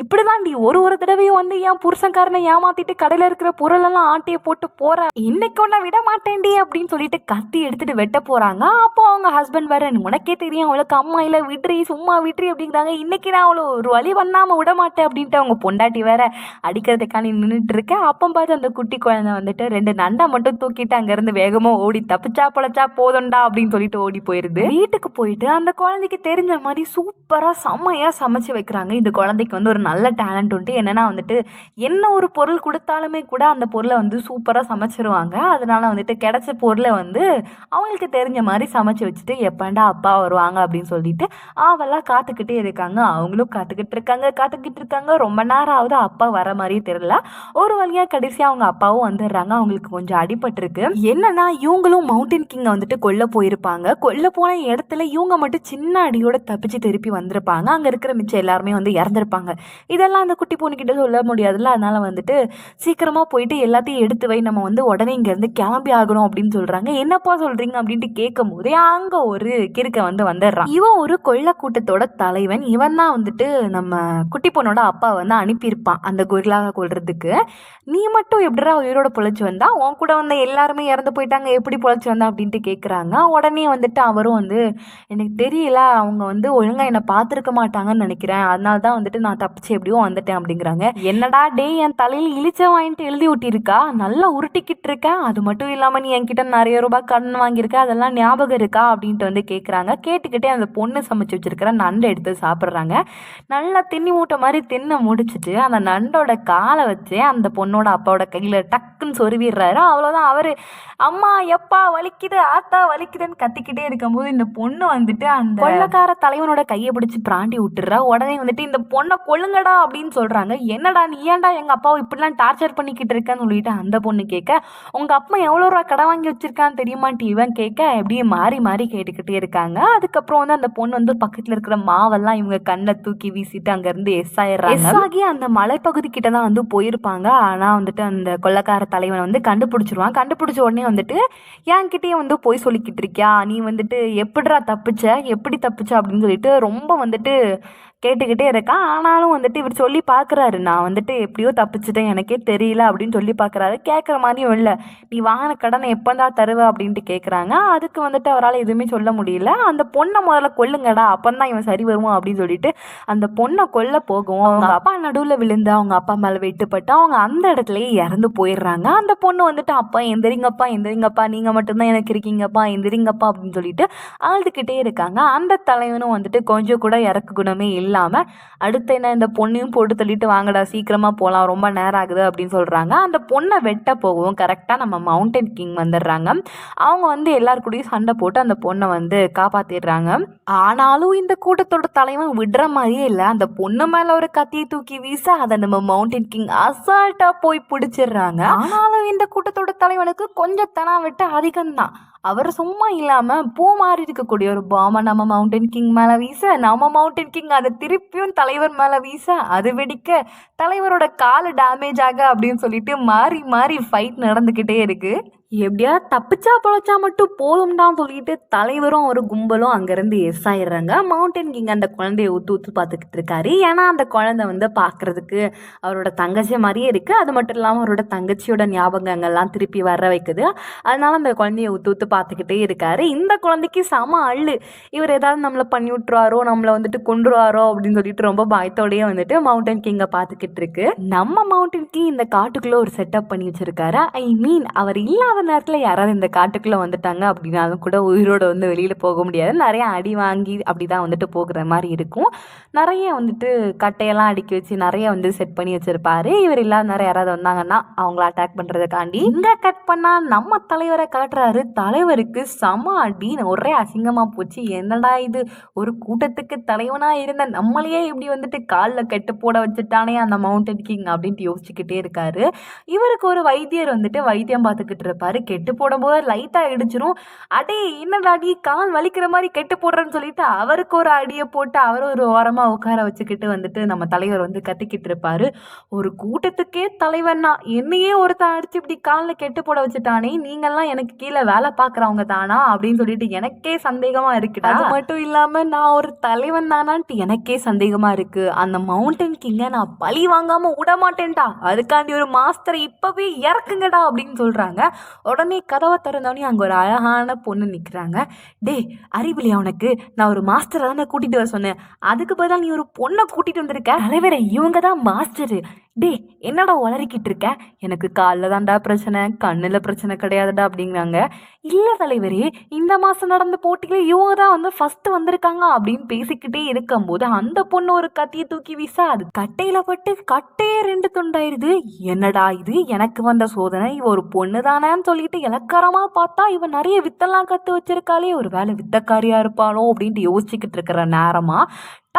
இப்படிதான் நீ ஒரு ஒரு தடவையும் வந்து என் புருஷன்காரனை ஏமாத்திட்டு கடையில் இருக்கிற பொருளெல்லாம் ஆட்டியை போட்டு போற. இன்னைக்கு ஒன்றை விட மாட்டேன்டி அப்படின்னு சொல்லிட்டு கத்தி எடுத்துட்டு வெட்ட போறாங்க. அப்போ அவங்க ஹஸ்பண்ட் வேற உனக்கே தெரியும் அவளுக்கு அம்மா இல்லை விட்ரி சும்மா விட்ரி அப்படிங்கிறாங்க. இன்னைக்கு நான் அவளை ஒரு வழி பண்ணாமல் விட மாட்டேன் அப்படின்ட்டு அவங்க பொண்டாட்டி வேற அடிக்கிறதுக்காண்டி நின்றுட்டு இருக்கேன் அப்போ பார்த்து அந்த குட்டி குழந்தை வந்துட்டு ரெண்டு நண்டை மட்டும் தூக்கிட்டு அங்கேருந்து வேகமாக ஓடி தப்பிச்சா பொழைச்சா போதும்டா அப்படின்னு சொல்லிட்டு ஓடி போயிருது. வீட்டுக்கு போயிட்டு அந்த குழந்தைக்கு தெரிஞ்ச மாதிரி சூப்பராக செம்மையாக சமைச்சு வைக்கிறாங்க. இந்த குழந்தைக்கு வந்து ஒரு நல்ல டேலண்ட் உண்டு. என்னன்னா வந்துட்டு என்ன ஒரு பொருள் கொடுத்தாலுமே கூட அந்த பொருளை வந்து சூப்பராக சமைச்சிருவாங்க. அதனால வந்துட்டு கிடச்ச பொருளை வந்து அவங்களுக்கு தெரிஞ்ச மாதிரி சமைச்சு வச்சுட்டு எப்பண்டா அப்பா வருவாங்க? அப்படின்னு சொல்லிட்டு ஆவெல்லாம் காத்துக்கிட்டே இருக்காங்க. அவங்களும் காத்துக்கிட்டு இருக்காங்க. காத்துக்கிட்டு இருக்காங்க. ரொம்ப நேரம் ஆகுது. அப்பா வர மாதிரியே தெரியல. ஒரு வழியாக கடைசியாக அவங்க அப்பாவும் வந்துடுறாங்க. அவங்களுக்கு கொஞ்சம் அடிபட்டிருக்கு. என்னன்னா இவங்களும் மவுண்டன் கிங்கை வந்துட்டு கொல்ல போயிருப்பாங்க. கொல்ல போன இடத்துல இவங்க மட்டும் சின்ன அடியோட தப்பிச்சு திருப்பி வந்திருப்பாங்க. அங்கே இருக்கிற மிச்சம் எல்லாருமே வந்து இறந்துருப்பாங்க. இதெல்லாம் அந்த குட்டி பொண்ணுக்கிட்ட சொல்ல முடியாதுல்ல? அதனால வந்துட்டு சீக்கிரமா போயிட்டு எல்லாத்தையும் எடுத்து வை. நம்ம வந்து உடனே இங்கேருந்து கிளம்பி ஆகணும் அப்படின்னு சொல்றாங்க. என்னப்பா சொல்றீங்க? அப்படின்ட்டு கேட்கும் போதே அங்க ஒரு கிறுக்க வந்து வந்துடுறான். இவன் ஒரு கொள்ள கூட்டத்தோட தலைவன். இவன் தான் வந்துட்டு நம்ம குட்டி பொண்ணோட அப்பா வந்து அனுப்பியிருப்பான் அந்த கொரிலாக கொள்றதுக்கு நீ மட்டும் எப்படிரா உயிரோட பொழைச்சு வந்தா? உன் கூட வந்த எல்லாருமே இறந்து போயிட்டாங்க. எப்படி பொழைச்சு வந்தா? அப்படின்ட்டு கேட்குறாங்க உடனே வந்துட்டு அவரும் வந்து எனக்கு தெரியல. அவங்க வந்து ஒழுங்காக என்னை பார்த்துருக்க மாட்டாங்கன்னு நினைக்கிறேன். அதனால தான் வந்துட்டு நான் தப்பு தப்பிச்சு எப்படியோ வந்துட்டேன் அப்படிங்கிறாங்க. என்னடா டே என் தலையில் இழிச்ச வாங்கிட்டு எழுதி ஒட்டியிருக்கா நல்லா உருட்டிக்கிட்டு இருக்கேன் அது மட்டும் இல்லாமல் நீ என்கிட்ட நிறைய ரூபாய் கடன் வாங்கியிருக்க அதெல்லாம் ஞாபகம் இருக்கா? அப்படின்ட்டு வந்து கேட்குறாங்க கேட்டுக்கிட்டே அந்த பொண்ணு சமைச்சு வச்சிருக்கிற நண்டை எடுத்து சாப்பிட்றாங்க. நல்லா தின்னி மூட்டை மாதிரி தின்ன முடிச்சுட்டு அந்த நண்டோட காலை வச்சு அந்த பொண்ணோட அப்பாவோட கையில் டக்குன்னு சொருவிடுறாரு. அவ்வளோதான் அவர் அம்மா எப்பா வலிக்குது ஆத்தா வலிக்குதுன்னு கத்திக்கிட்டே இருக்கும்போது இந்த பொண்ணு வந்துட்டு அந்த கொள்ளக்கார தலைவனோட கையை பிடிச்சி பிராண்டி விட்டுறா உடனே வந்துட்டு இந்த பொண்ணை பண்ணுங்கடா அப்படின்னு சொல்றாங்க. என்னடா நீ ஏன்டா எங்க அப்பாவை இப்படிலாம் டார்ச்சர் பண்ணிக்கிட்டு இருக்கேன்னு சொல்லிட்டு அந்த பொண்ணு கேட்க உங்க அப்பா எவ்வளோ ரூபா கடை வாங்கி வச்சிருக்கான்னு தெரியுமான்ட்டு இவன் கேட்க அப்படியே மாறி மாறி கேட்டுக்கிட்டே இருக்காங்க. அதுக்கப்புறம் வந்து அந்த பொண்ணு வந்து பக்கத்துல இருக்கிற மாவெல்லாம் இவங்க கண்ணில் தூக்கி வீசிட்டு அங்கிருந்து எஸ் ஆயிடுறாங்க. எஸ் ஆகி அந்த மலைப்பகுதி கிட்ட தான் வந்து போயிருப்பாங்க. ஆனா வந்துட்டு அந்த கொள்ளக்கார தலைவன் வந்து கண்டுபிடிச்சிருவான். கண்டுபிடிச்ச உடனே வந்துட்டு என்கிட்டயே வந்து போய் சொல்லிக்கிட்டு இருக்கியா? நீ வந்துட்டு எப்படிடா தப்பிச்ச? எப்படி தப்பிச்ச? அப்படின்னு சொல்லிட்டு ரொம்ப வந்துட்டு கேட்டுக்கிட்டே இருக்கான். ஆனாலும் வந்துட்டு இவர் சொல்லி பார்க்குறாரு. நான் வந்துட்டு எப்படியோ தப்பிச்சிட்டேன். எனக்கே தெரியல அப்படின்னு சொல்லி பார்க்குறாரு. கேட்குற மாதிரியும் இல்லை. நீ வாங்கின கடனை எப்போந்தா தருவ அப்படின்ட்டு கேட்குறாங்க. அதுக்கு வந்துட்டு அவரால் எதுவுமே சொல்ல முடியல. அந்த பொண்ணை முதல்ல கொல்லுங்கடா. அப்பந்தான் இவன் சரி வருவான் அப்படின்னு சொல்லிட்டு அந்த பொண்ணை கொல்ல போகும் அவங்க அப்பா நடுவில் விழுந்து அவங்க அப்பா மேலே வெட்டுப்பட்டு அவங்க அந்த இடத்துலயே இறந்து போயிடுறாங்க. அந்த பொண்ணு வந்துட்டு அப்பா எந்திரிங்கப்பா எந்திரிங்கப்பா. நீங்கள் மட்டும்தான் எனக்கு இருக்கீங்கப்பா. எந்திரிங்கப்பா. அப்படின்னு சொல்லிட்டு அழுதுகிட்டே இருக்காங்க. அந்த தலைவனும் வந்துட்டு கொஞ்சம் கூட இறக்கு குணமே இல்லாமல் அடுத்து என்ன இந்த பொண்ணையும் போட்டு தள்ளிட்டு வாங்கடா சீக்கிரமாக போகலாம் ரொம்ப நேரம் ஆகுது அப்படின்னு சொல்கிறாங்க அந்த பொண்ணை வெட்ட போகவும் கரெக்டாக நம்ம மவுண்டன் கிங் வந்துடுறாங்க. அவங்க வந்து எல்லார் கூடயும் சண்டை போட்டு அந்த பொண்ணை வந்து காப்பாற்றிடுறாங்க ஆனாலும் இந்த கூட்டத்தோட தலைவன் விடுற மாதிரியே இல்லை. அந்த பொண்ணு மேலே ஒரு கத்தியை தூக்கி வீச அதை நம்ம மவுண்டன் கிங் அசால்ட்டாக போய் பிடிச்சிடுறாங்க. ஆனாலும் இந்த கூட்டத்தோட தலைவனுக்கு கொஞ்சம் தனா விட்டு அதிகம்தான். அவர் சும்மா இல்லாமல் பூ மாறி இருக்கக்கூடிய ஒரு பாமை நம்ம மவுண்டன் கிங் மேலே வீச நம்ம மவுண்டன் கிங் அதை திருப்பியும் தலைவர் மேலே வீச அது வெடிக்க தலைவரோட காலு டேமேஜ் ஆக அப்படின்னு சொல்லிட்டு மாறி மாறி ஃபைட் நடந்துக்கிட்டே இருக்குது எப்படியா தப்பிச்சா பொழைச்சா மட்டும் போதும்டான்னு சொல்லிட்டு தலைவரும் ஒரு கும்பலும் அங்கேருந்து எஸ் ஆயிடுறாங்க. மவுண்டன் கிங் அந்த குழந்தைய ஊத்து ஊத்து பார்த்துக்கிட்டு இருக்காரு. ஏன்னா அந்த குழந்தை வந்து பார்க்கறதுக்கு அவரோட தங்கச்சி மாதிரியே இருக்கு. அது மட்டும் இல்லாமல் அவரோட தங்கச்சியோட ஞாபகங்கள்லாம் திருப்பி வர வைக்குது. அதனால அந்த குழந்தைய ஊத்து ஊத்து பார்த்துக்கிட்டே இருக்காரு. இந்த குழந்தைக்கு செம அள்ளு. இவர் ஏதாவது நம்மளை பண்ணி விட்டுருவாரோ நம்மளை வந்துட்டு கொண்டுருவாரோ அப்படின்னு சொல்லிட்டு ரொம்ப பயத்தோடயே வந்துட்டு மவுண்டன் கிங்கை பார்த்துக்கிட்டு இருக்கு. நம்ம மவுண்டன் கிங் இந்த காட்டுக்குள்ள ஒரு செட்டப் பண்ணி வச்சிருக்காரு. ஐ மீன் அவர் இல்லாத நேரத்தில் யாராவது இந்த காட்டுக்குள்ளே வந்துட்டாங்க அப்படின்னாலும் கூட உயிரோடு வந்து வெளியில் போக முடியாது. நிறைய அடி வாங்கி அப்படி தான் வந்துட்டு போகிற மாதிரி இருக்கும். நிறைய வந்துட்டு கட்டையெல்லாம் அடுக்கி வச்சு நிறைய வந்து செட் பண்ணி வச்சுருப்பாரு. இவர் இல்லாத நேரம் யாராவது வந்தாங்கன்னா அவங்கள அட்டாக் பண்ணுறதுக்காண்டி இங்கே கட் பண்ணால் நம்ம தலைவரை காட்டுறாரு. தலைவருக்கு செம அடி ஒரே அசிங்கமாக போச்சு. என்னடா இது? ஒரு கூட்டத்துக்கு தலைவனாக இருந்த நம்மளையே இப்படி வந்துட்டு காலில் கெட்டு போட வச்சுட்டானே அந்த மவுண்டன் கிங் அப்படின்ட்டு யோசிச்சுக்கிட்டே இருக்காரு. இவருக்கு ஒரு வைத்தியர் வந்துட்டு வைத்தியம் பார்த்துக்கிட்டு இருப்பார். பாரு கெட்டு போடும்போது லைட்டாக இடிச்சிரும். அடே என்னடா அடி கால் வலிக்கிற மாதிரி கெட்டு போடுறேன்னு சொல்லிட்டு அவருக்கு ஒரு அடியை போட்டு அவர் ஒரு ஓரமாக உட்கார வச்சுக்கிட்டு வந்துட்டு நம்ம தலைவர் வந்து கத்திக்கிட்டு இருப்பாரு. ஒரு கூட்டத்துக்கே தலைவன்னா என்னையே ஒருத்தன் அடிச்சு இப்படி காலில் கெட்டு போட வச்சுட்டானே நீங்கள்லாம் எனக்கு கீழே வேலை பார்க்குறவங்க தானா? அப்படின்னு சொல்லிட்டு எனக்கே சந்தேகமாக இருக்குடா. அது மட்டும் இல்லாமல் நான் ஒரு தலைவன் தானான்ட்டு எனக்கே சந்தேகமாக இருக்கு. அந்த மவுண்டன் கிங்கை நான் பழி வாங்காமல் விட மாட்டேன்டா அதுக்காண்டி ஒரு மாஸ்டரை இப்போவே இறக்குங்கடா அப்படின்னு சொல்கிறாங்க உடனே கதவை திறந்தோடனே அங்கே ஒரு அழகான பொண்ணு நிற்கிறாங்க டேய் அறிவில்லையா உனக்கு? நான் ஒரு மாஸ்டரை தானே கூட்டிகிட்டு வர சொன்னேன். அதுக்கு பதிலாக நீ ஒரு பொண்ணை கூட்டிகிட்டு வந்திருக்க? தலைவரை இவங்க தான் மாஸ்டரு. டேய் என்னடா உளறிக்கிட்டு இருக்க? எனக்கு காலில் தான்டா பிரச்சனை கண்ணில் பிரச்சனை கிடையாதுடா அப்படிங்கிறாங்க. இல்லை தலைவரே இந்த மாதம் நடந்த போட்டியில் இவங்க தான் வந்து ஃபஸ்ட்டு வந்திருக்காங்க அப்படின்னு பேசிக்கிட்டே இருக்கும்போது அந்த பொண்ணு ஒரு கத்தியை தூக்கி வீச அது கட்டையில் பட்டு கட்டையே ரெண்டு துண்டாயிருது. என்னடா இது? எனக்கு வந்த சோதனை இவ ஒரு பொண்ணு தானேன்னு சொல்லிட்டு இலக்காரமாக பார்த்தா இவன் நிறைய வித்தெல்லாம் கற்று வச்சிருக்காளே ஒரு வேலை வித்தக்காரியாக இருப்பாளோ அப்படின்ட்டு யோசிச்சுக்கிட்டு இருக்கிற நேரமாக